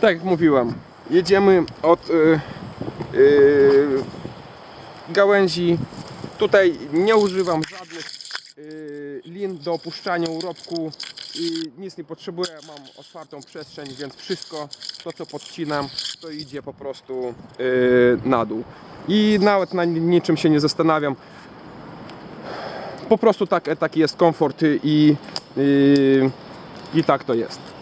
Tak jak mówiłem, jedziemy od y, y, gałęzi. Tutaj nie używam żadnych y, lin do opuszczania urobku. I nic nie potrzebuję, mam otwartą przestrzeń, więc wszystko to co podcinam to idzie po prostu na dół. I nawet na niczym się nie zastanawiam. Po prostu tak, taki jest komfort i, i, i tak to jest.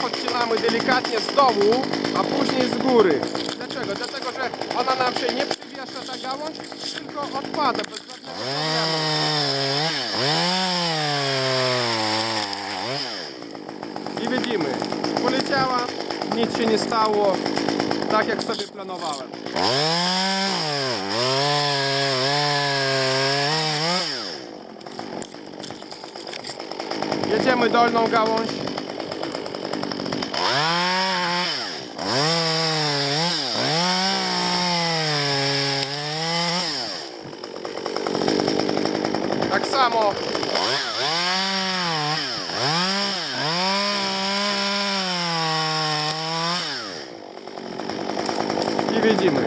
Podcinamy delikatnie z dołu, a później z góry. Dlaczego? Dlatego, że ona nam się nie przywiesza ta gałąź, tylko odpada bez żadnego problemu. I widzimy, poleciała, nic się nie stało, tak jak sobie planowałem. Jedziemy dolną gałąź. Tak samo. I widzimy.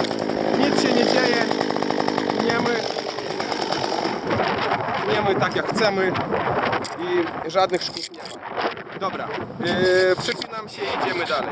Nic się nie dzieje. Tniemy. Tniemy tak jak chcemy. I żadnych szkód nie ma. Dobra. Yy, przypinam się i idziemy dalej.